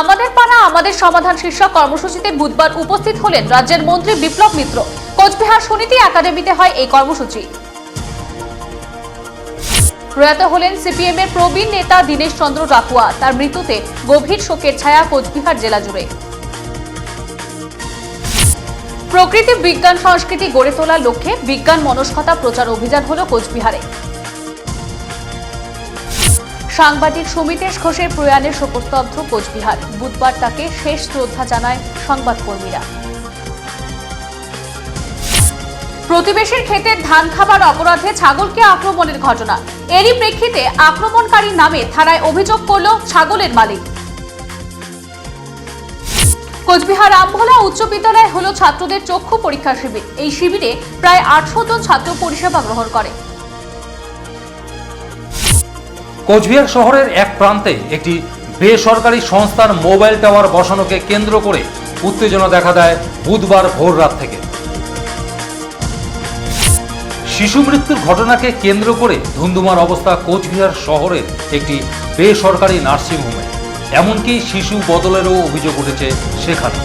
আমাদের পাড়া, আমাদের সমাধান শীর্ষক কর্মসূচিতে বুধবার উপস্থিত হলেন রাজ্যের মন্ত্রী বিপ্লব মিত্র। কোচবিহার সুনীতি একাডেমিতে হয় এই কর্মসূচি। প্রয়াত হলেন সিপিএম এর প্রবীণ নেতা দীনেশ চন্দ্র ডাকুয়া তার মৃত্যুতে গভীর শোকের ছায়া কোচবিহার জেলা জুড়ে। প্রকৃতি, বিজ্ঞান, সংস্কৃতি গড়ে তোলার লক্ষ্যে বিজ্ঞান মনস্কতা প্রচার অভিযান হল কোচবিহারে। সাংবাদিক সুমিতেশ ঘোষের প্রয়াণে শোকস্তব্ধ কোচবিহার। বুধবার তাকে শেষ শ্রদ্ধা জানায় সংবাদকর্মীরা। প্রতিবেশীর ক্ষেতে ধান খাবার অপরাধে ছাগলকে আক্রমণের ঘটনা। এরই প্রেক্ষিতে আক্রমণকারীর নামে থানায় অভিযোগ করল ছাগলের মালিক। কোচবিহার আমভোলা উচ্চ বিদ্যালয় হল ছাত্রদের চক্ষু পরীক্ষা শিবির। এই শিবিরে প্রায় আটশো জন ছাত্র পরিষেবা গ্রহণ করে। কোচবিহার শহরের এক প্রান্তে একটি বেসরকারি সংস্থার মোবাইল টাওয়ার বসানোকে কেন্দ্র করে উত্তেজনা দেখা দেয় বুধবার ভোর রাত থেকে। শিশু মৃত্যুর ঘটনাকে কেন্দ্র করে ধুন্ধুমার অবস্থা কোচবিহার শহরের একটি বেসরকারি নার্সিংহোমে। এমনকি শিশু বদলেরও অভিযোগ উঠেছে সেখানে।